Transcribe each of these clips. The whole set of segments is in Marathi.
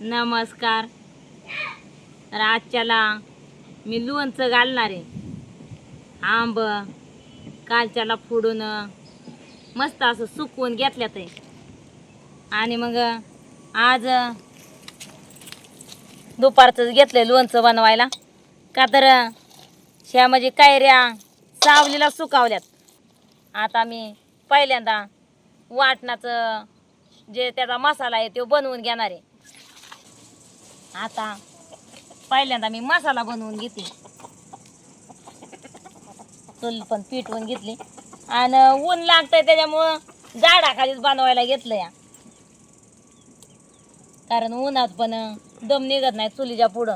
नमस्कार. तर आजच्याला मी लोणचं घालणार. आहे आंब कालच्याला फोडून मस्त असं सुकवून घेतल्यात आहे आणि मग आज दुपारचंच घेतलं लोणचं बनवायला. का तर ह्या म्हणजे कायऱ्या सावलीला सुकावल्यात. आता मी पहिल्यांदा वाटणाचं जे त्याचा मसाला आहे तो बनवून घेणार आहे. आता पहिल्यांदा मी मसाला बनवून घेते. चूल पण पिटवून घेतली. आणि ऊन लागतंय त्याच्यामुळं झाडाखालीच बनवायला घेतलं या. कारण उन्हात पण दम निघत नाही चुलीच्या पुढं.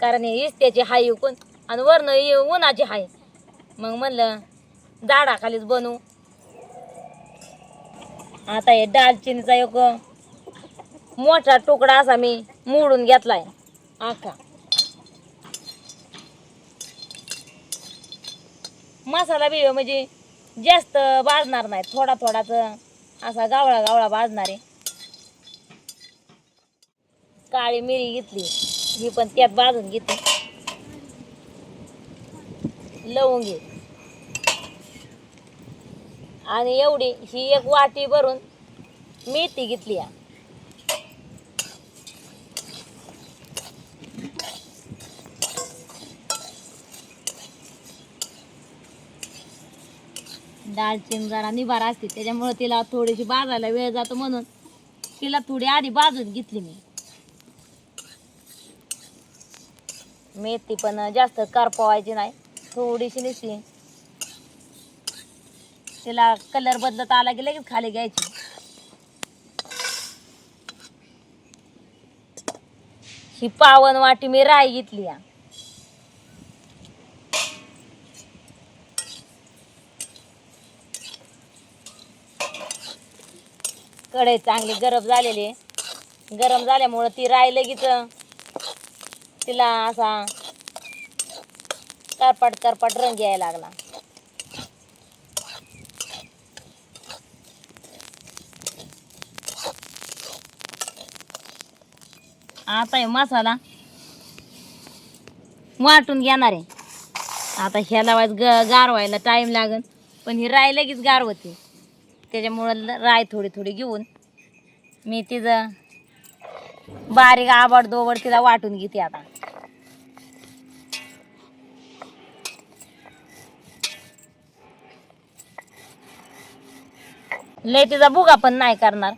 कारण हे इस्त्याची हाय कोण आणि वरनं हे उन्हाची हाय. मग म्हणलं झाडाखालीच बनवू. आता हे दालचिनीचा एक मोठा तुकडा असा मी मोडून घेतलाय. आखा मसाला बी म्हणजे जास्त भाजणार नाही थोडा थोडाच असा गावळा गावळा भाजणार आहे. काळी मिरी घेतली ही पण त्यात भाजून घेतली लवंगी आणि एवढी ही एक वाटी भरून मेथी घेतली आहे दालचिनी जरा निभार असते त्याच्यामुळे तिला थोडीशी भाजायला वेळ जातो म्हणून तिला थोडी आधी भाजून घेतली मी. मेथी पण जास्त करपवायची नाही थोडीशी नुसती. तिला कलर बदलत आला की लगेच खाली घ्यायची. ही पावन वाटी मी राई घेतली या. कढई चांगली गरम झालेली आहे. गरम झाल्यामुळं ती राई लगेच तिला असा करपट करपट रंग यायला लागला. आता हे मसाला वाटून घेणार आहे. आता ह्याला वाज ग गारवायला टाईम लागेल पण ही राय लगेच गारवते. त्याच्यामुळं राय थोडी थोडी घेऊन मी तिचं बारीक आबड दोबड तिला वाटून घेते आता. लय तिचा बुगा पण नाही करणार.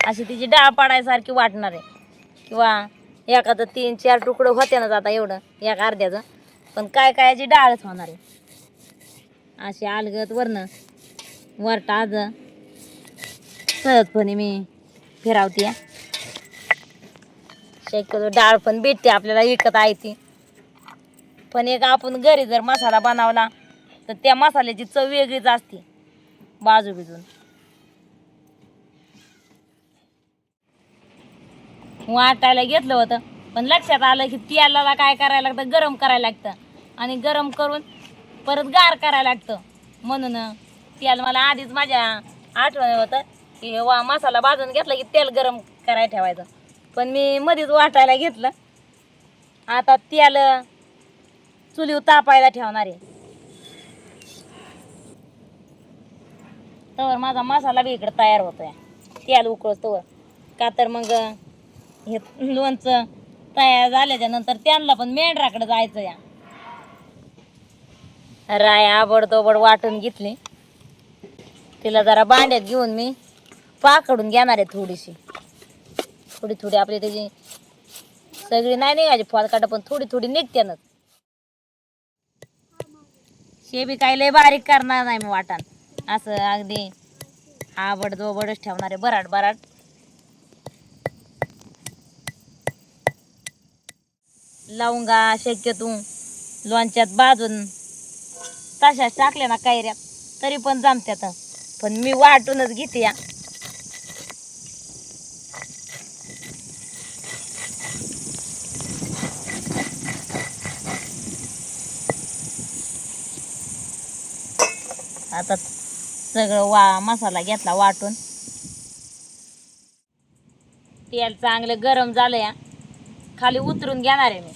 अशी तिची डाळ पाडायसारखी वाटणार आहे. किंवा एखादं तीन चार तुकडं होते ना आता एवढं एक अर्ध्याचं. पण काय कायची डाळच होणार आहे. अशी अलगत वरनं वरटा आज. सहजपणे मी फिरावते. शक्यतो डाळ पण भेटते आपल्याला विकत आहे ती. पण एक आपण घरी जर मसाला बनवला तर त्या मसाल्याची चव वेगळीच असते. बाजू बिजून वाटायला घेतलं होतं पण लक्षात आलं की तेलाला काय करायला लागतं? गरम करायला लागतं. आणि गरम करून परत गार करायला लागतं. म्हणून तेल मला आधीच माझ्या आठवण होतं. की वा मसाला भाजून घेतला की तेल गरम करायला ठेवायचं. पण मी मध्येच वाटायला घेतलं. आता तेल चुलीवर तापायला ठेवणार आहे. तर माझा मसाला बी इकडे तयार होतोय. तेल उकळतोवर. का तर मग हे लोणचं तयार झाल्याच्यानंतर त्यांना पण मेंढराकडे जायचं या. राय आबडतोबड वाटून घेतली. तिला जरा भांड्यात घेऊन मी पाकडून घेणार आहे थोडीशी. थोडी थोडी आपली त्याची सगळी नाही निघायची फॉलकाट पण थोडी थोडी निघते ना. शेबी काही लय बारीक करणार नाही मी वाटण. असं अगदी आबड दोबडच ठेवणार आहे बराट बराट लवंगा शक्यतो लोणच्यात बाजून तशाच टाकल्या ना कैऱ्या तरी पण जमत्यात. पण मी वाटूनच घेते या. आता सगळं वा मसाला घेतला वाटून. तेल चांगलं गरम झालं या. खाली उतरून घेणार आहे मी.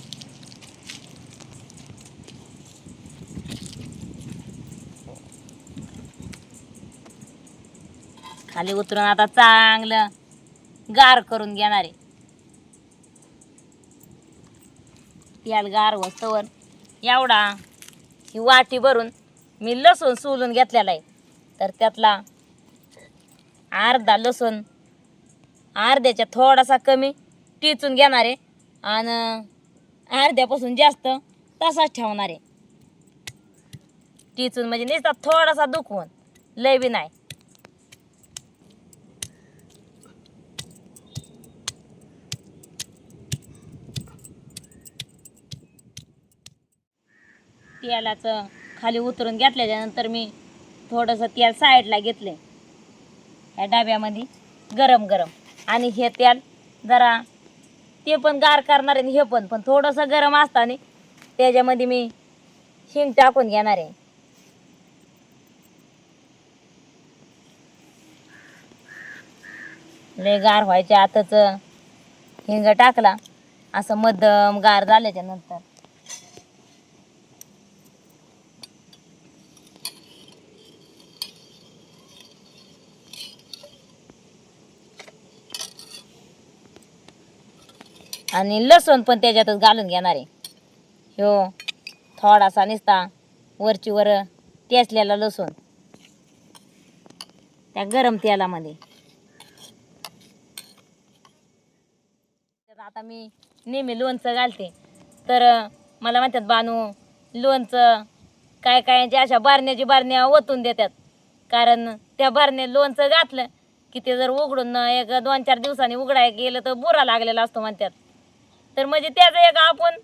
खाली उतरून आता चांगलं गार करून घेणार आहे. याला गार वस्तवर एवढा ही वाटी भरून मी लसूण सोलून घेतलेला आहे. तर त्यातला अर्धा लसूण अर्ध्याच्या थोडासा कमी टिचून घेणार आहे. आणि अर्ध्यापासून जास्त तसाच ठेवणार आहे. टिचून म्हणजे नुसता थोडासा दुखवून लय बी नाही. तेलाचं खाली उतरून घेतल्याच्यानंतर मी थोडंसं तेल साईडला घेतले ह्या डब्यामध्ये गरम गरम. आणि हे तेल जरा ते पण गार करणार आहे आणि हे पण पण थोडंसं गरम असताना त्याच्यामध्ये मी हिंग टाकून घेणार आहे. लय गार व्हायच्या आताच हिंग टाकला. असं मध्यम गार झाल्याच्यानंतर. आणि लसूण पण त्याच्यातच घालून घेणार आहे. हो थोडासा निसता वरची वर टेचलेला लसूण. त्या गरम तेलामध्ये. आता मी नेहमी लोणचं घालते. तर मला म्हणतात बानू लोणचं काय काय अशा बारण्याची बारण्या ओतून देतात. कारण त्या बारण्या लोणचं घातलं की ते जर उघडून एक दोन चार दिवसांनी उघडायला गेलं तर बुरा लागलेला असतो म्हणतात. तर म्हणजे त्याचं एक आपण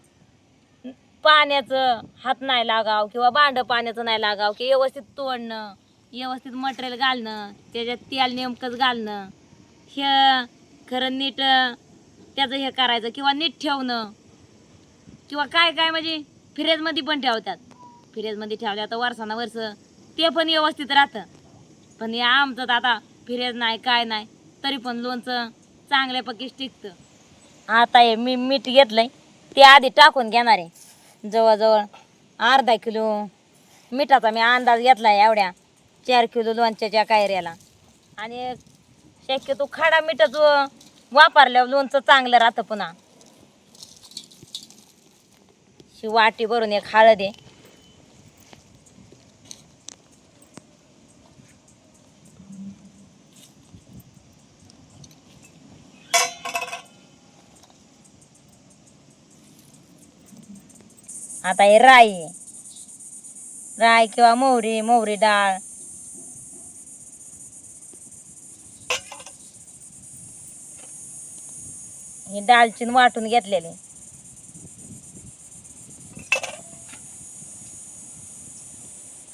पाण्याचं हात नाही लागाव किंवा भांडं पाण्याचं नाही लागाव की व्यवस्थित तोडणं व्यवस्थित मटेरियल घालणं त्याच्यात तेल नेमकंच घालणं हे खरं नीट त्याचं हे करायचं किंवा नीट ठेवणं. किंवा काय काय म्हणजे फ्रीजमध्ये पण ठेवतात. फ्रीजमध्ये ठेवल्या तर वर्षानं वर्ष ते पण व्यवस्थित राहतं. पण हे आमचं तर आता फ्रीज नाही काय नाही तरी पण लोणचं चांगल्यापैकी टिकतं. आता हे मी मीठ घेतलंय ते आधी टाकून घेणार आहे. जवळजवळ अर्धा किलो मिठाचा मी अंदाज घेतलाय एवढ्या. चार किलो लोणच्याच्या कायऱ्याला आणि शक्यतो खडा मिठाच वापरल्यावर लोणचं चांगलं राहतं पुन्हा. शी वाटी भरून एक हळद आहे. आता हे राई. आहे. किंवा मोहरी मोहरी डाळ. ही दालचिन वाटून घेतलेली.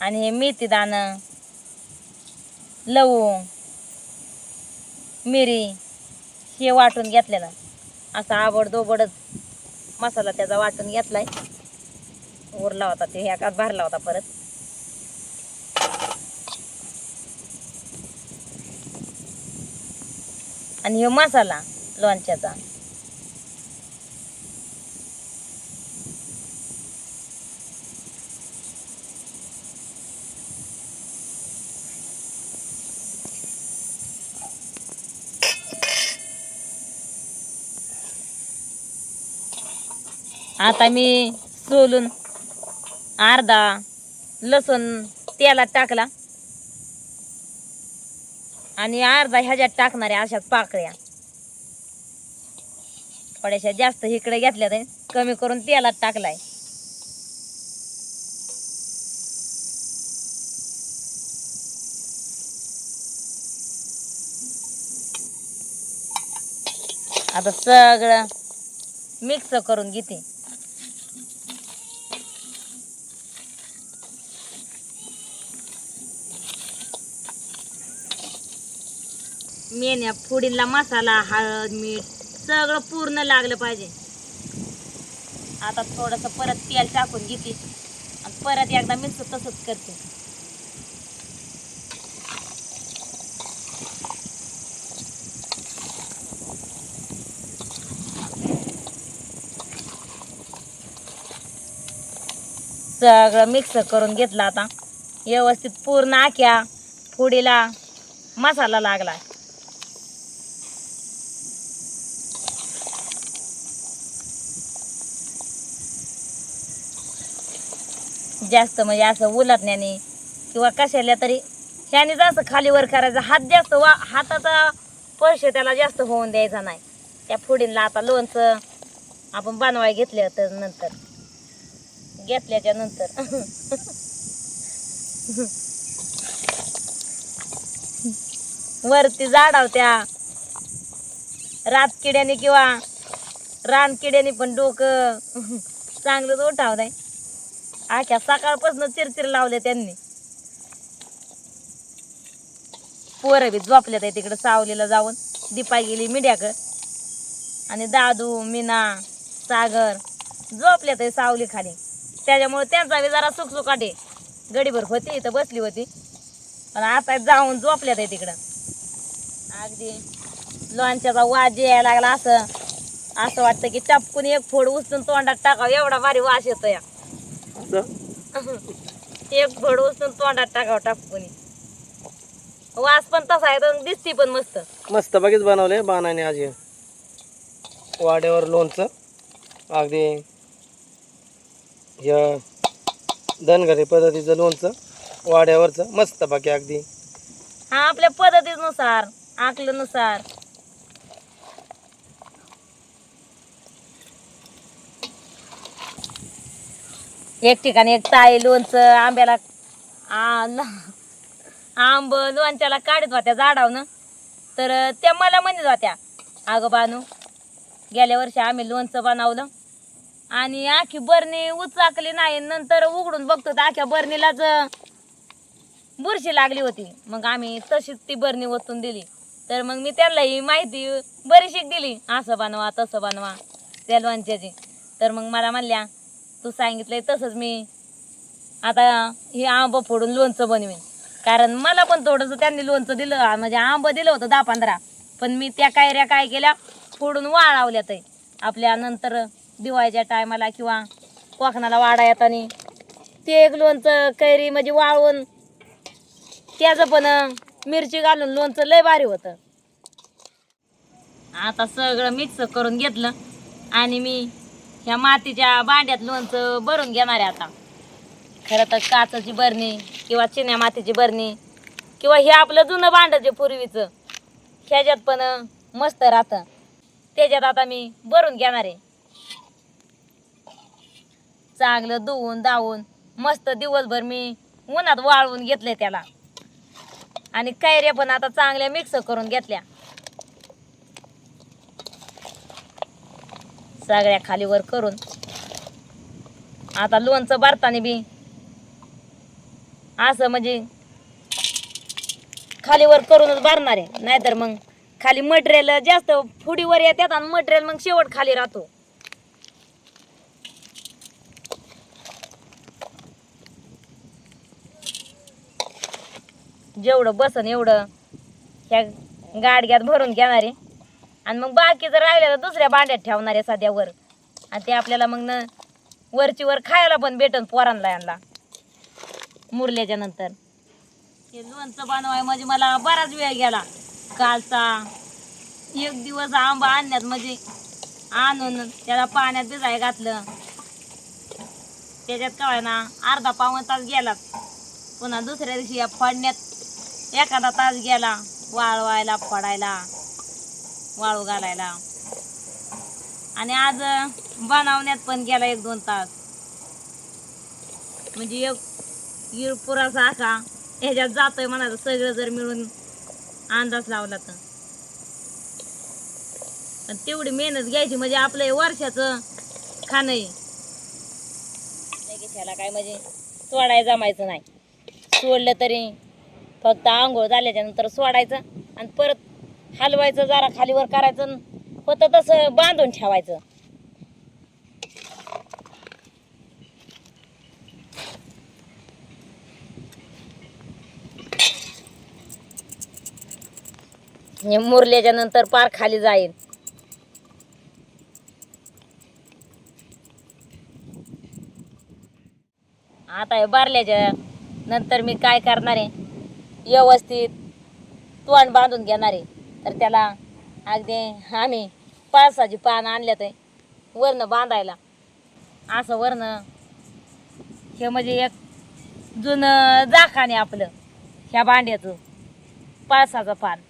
आणि हे मेथी दाणं लवंग मिरी हे वाटून घेतलेलं. असा आवड दोबडच मसाला त्याचा वाटून घेतलाय. उरला होता ते ह्याकात भरला होता परत? आणि ह्यो मसाला लोणच्याचा. आता मी सोलून अर्धा लसूण तेलात टाकला. आणि अर्धा ह्याच्यात टाकणाऱ्या अशा पाकळ्या. थोड्याशा जास्त इकडे घेतल्या ते कमी करून तेलात टाकलाय. आता सगळं मिक्स करून घेते. मेन्या फोडीला मसाला हळद मीठ सगळं पूर्ण लागलं पाहिजे. आता थोडंसं परत तेल टाकून घेते. आणि परत एकदा मिक्स तसंच करते. सगळं मिक्स करून घेतला आता. व्यवस्थित पूर्ण आख्या फुडीला मसाला लागला. जास्त म्हणजे असं उलटण्याने किंवा कशाला तरी ह्यानेच जास्त खाली वर करायचं. हात जास्त वा हाताचा स्पर्श त्याला जास्त होऊन द्यायचा नाही. त्या फोडींला आता लोणचं आपण बनवाय घेतलं तर नंतर. घेतल्याच्या नंतर. वरती झाडावत्या रातकिड्याने किंवा रानकिड्याने पण डोकं चांगलंच उठावलंय आख्या सकाळपासून चिरचिर लावले त्यांनी. पोरं बी झोपल्यात आहे तिकडं सावलीला जाऊन. दीपा गेली मिड्याकडं. आणि दादू मीना सागर झोपल्यात आहे सावली खाली त्याच्यामुळे त्यांचा बी जरा सुखसुकाटे गडीभर होती इथं बसली होती. पण आता जाऊन झोपल्यात आहे तिकडं. अगदी लोणच्याचा वाज यायला लागला असं असं वाटतं की चपकून एक फोड उचलून तोंडात टाकावं. एवढा भारी वास येतो या एक फोड उचलून तोंडात टाकावं टापकुनी. वास पण तसा आहे तर दिसती पण मस्त. मस्त बागेच बनवले बाणाने आज. वाड्यावर लोणचं अगदी ह्या धनगरी पद्धतीचं लोणचं वाड्यावरचं मस्त बाकी अगदी. हा आपल्या पद्धतीनुसार आकलनुसार. एक ठिकाणी एक ताई लोणचं आंब्याला आ, ल- आंब लोणच्याला काढत होत्या झाडावनं. तर त्या मला म्हणत होत्या अगं बानू गेल्या वर्षी आम्ही लोणचं बनवलं आणि आखी बरणी उचाकली नाही नंतर उघडून बघतो तर आख्या बरणीलाच बुरशी लागली होती. मग आम्ही तशीच ती बरणी ओतून दिली. तर मग मी त्यांना ही माहिती बरीशीक दिली असं बनवा तसं बनवा त्या लोणच्याची. तर मग मला म्हणल्या तू सांगितलंय तसंच मी. आता हे आंब फोडून लोणचं बनवेन. कारण मला पण थोडंसं त्यांनी लोणचं दिलं म्हणजे आंब दिलं होतं दहा पंधरा. पण मी त्या कायऱ्या काय केल्या? फोडून वाळवल्या ते आपल्या नंतर दिवाळीच्या टायमाला किंवा कोकणाला वाडा येताना ते एक लोणचं कैरी म्हणजे वाळवून त्याचं पण मिरची घालून लोणचं लय भारी होतं. आता सगळं मिक्स करून घेतलं. आणि मी ह्या मातीच्या भांड्यात लोणचं भरून घेणार आहे आता. खरं तर काचाची बरणी किंवा चिन्या मातीची बरणी किंवा हे आपलं जुनं भांडं जे पूर्वीचं ह्याच्यात पण मस्त राहतं. त्याच्यात आता मी भरून घेणार आहे. चांगलं धुवून धावून मस्त दिवसभर मी उन्हात वाळवून घेतले त्याला. आणि कैऱ्या पण आता चांगल्या मिक्स करून घेतल्या. सगळ्या खालीवर करून. आता लोणचं भरताना बी असं म्हणजे खालीवर करूनच भरणार आहे. नाहीतर मग खाली मटेरियल जास्त फुडीवर येतात आणि मटेरियल मग शेवट खाली राहतो. जेवढं बसन एवढं ह्या गाडग्यात भरून घेणार आहे. आणि मग बाकीचं राहिलेलं दुसऱ्या भांड्यात ठेवणार आहे सध्यावर. आणि ते आपल्याला मग न वरची वर खायला पण भेटन पोरांना यांना. मुरल्याच्या नंतर. हे लोणचं बनवाय म्हणजे मला बराच वेळ गेला. कालचा एक दिवस आंबा आणण्यात म्हणजे आणून त्याला पाण्यात भिजाय घातलं. त्याच्यात काय ना अर्धा पाऊण तास गेला पुन्हा दुसऱ्या दिवशी या फोडण्यात एखादा तास गेला वाळवायला फोडायला. वाळू घालायला. आणि आज बनवण्यात पण गेला एक दोन तास. म्हणजे एक पुरा साखा ह्याच्यात जातोय म्हणायचं सगळं जर मिळून अंदाज लावला तर. पण तेवढी मेहनत घ्यायची म्हणजे आपलं वर्षाचं खाणं आहे. लगेच ह्याला काय म्हणजे सोडाय जमायचं नाही. सोडलं तरी फक्त आंघोळ झाल्याच्यानंतर सोडायचं आणि परत हलवायचं जरा खालीवर करायचं होतं तसं बांधून ठेवायचं. हे मुरल्याच्या नंतर पार खाली जाईल आता हे बारल्याच्या नंतर मी काय करणार? आहे व्यवस्थित तोंड बांधून घेणार. आहे तर त्याला अगदी आम्ही पावसाची पान आणल्यात वरनं बांधायला. असं वरनं हे म्हणजे एक जुनं जाखाने आपलं ह्या भांड्याचं पावसाचं पान.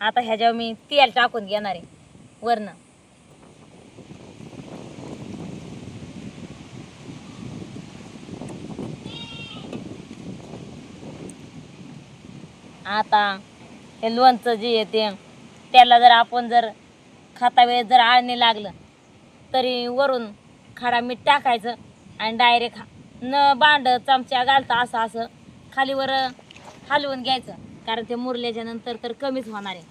आता ह्याच्यावर मी तेल टाकून घेणार आहे वरनं. आता हे लोणचं जे येते त्याला जर आपण जर खाता वेळेस जर आळणे लागलं तरी वरून खडा मीठ टाकायचं आणि डायरेक्ट न बांड चमच्या घालता असं असं खालीवर हलवून घ्यायचं. कारण ते मुरल्याच्या नंतर तर कमीच होणार आहे.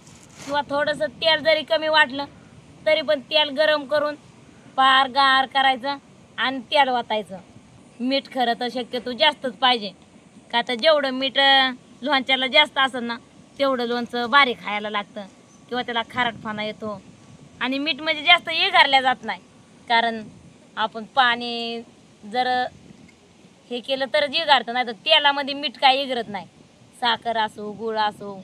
किंवा थोडंसं तेल जरी कमी वाटलं तरी पण तेल गरम करून पार गार करायचं आणि तेल वाटायचं मीठ खरं तर शक्यतो जास्तच पाहिजे. का तर जेवढं मीठ लोणच्याला जास्त असेल ना तेवढं लोणचं बारीक खायला लागतं किंवा त्याला खारटपणा येतो. आणि मीठ म्हणजे जास्त इगारल्या जात नाही. कारण आपण पाणी जर हे केलं तरच इगारतं नाही तर तेलामध्ये मीठ काय इगरत नाही. साखर असो गुळ असो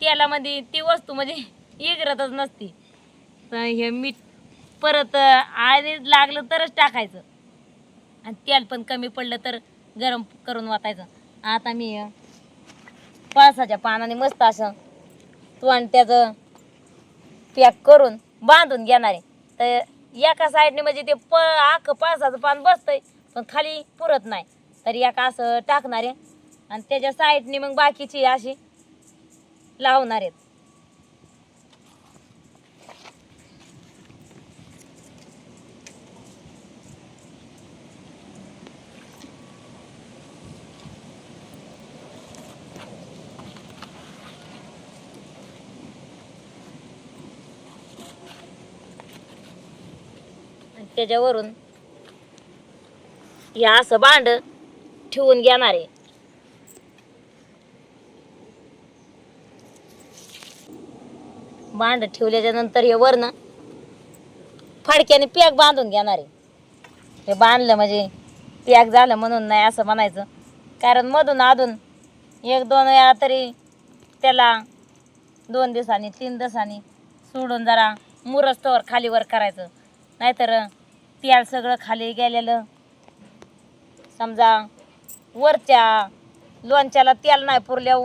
तेलामध्ये ती वस्तू म्हणजे इगरतच नसती. तर हे मीठ परत आणि लागलं तरच टाकायचं. आणि तेल पण कमी पडलं तर गरम करून वाटायचं. आता मी पळसाच्या पानाने मस्त असं तोंड त्याचं पॅक करून बांधून घेणार आहे. तर एका साईडने म्हणजे ते प आख पळसाचं पान बसतंय पण खाली पुरत नाही. तर एका असं टाकणार आहे. आणि त्याच्या साईडने मग बाकीची अशी लावणार आहेत. त्याच्यावरून हे असं भांड ठेवून घेणार आहे. भांड ठेवल्याच्या नंतर हे वरण फडक्याने पॅक बांधून घेणार आहे. हे बांधलं म्हणजे पॅक झालं म्हणून नाही असं म्हणायचं. कारण मधून अधून एक दोन वेळा तरी त्याला दोन दिवसांनी तीन दिवसांनी सोडून जरा मुरस्तवर खालीवर करायचं. नाहीतर तेल सगळं खाली गेलेलं. समजा वरच्या लोणच्याला तेल नाही पुरल्या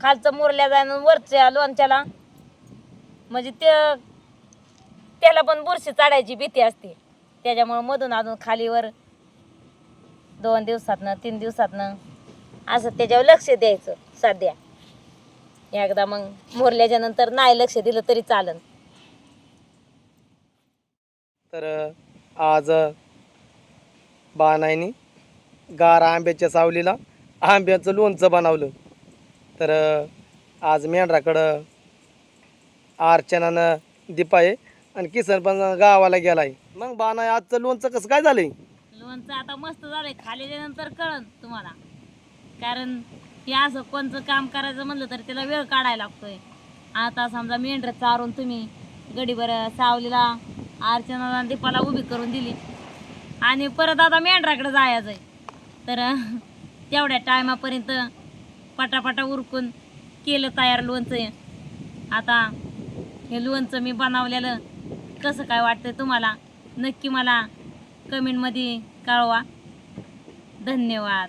खालचं मुरल्या जाणं वरच्या लोणच्याला. म्हणजे ते त्याला पण बुरशी चढायची भीती असते. त्याच्यामुळं मधून अजून खालीवर दोन दिवसातनं तीन दिवसातनं असं त्याच्यावर लक्ष द्यायचं सध्या. एकदा मग मुरल्याच्यानंतर नाही लक्ष दिलं तरी चालन. तर आज बाणाईनी गार आंब्याच्या सावलीला आंब्याचं लोणचं बनवलं. तर आज मेंढराकडं अर्चनानं दीप आहे आणि किसन पण गावाला गेलाय. मग बाणाई आजचं लोणचं कसं काय झालंय? लोणचं आता मस्त झालंय. खाल्ल्यानंतर कळन तुम्हाला. कारण हे असं कोणचं काम करायचं म्हणलं तर त्याला वेळ काढायला लागतोय. आता समजा मेंढर चारून तुम्ही गडीभर सावलीला अर्चनाला दीपाला उभी करून दिली. आणि परत आता मेंढराकडे जायचं आहे तर तेवढ्या टायमापर्यंत पटापटा उरकून केलं तयार लोणचं. आता हे लोणचं मी बनवलेलं. कसं काय वाटतंय तुम्हाला? नक्की मला कमेंटमध्ये कळवा. धन्यवाद.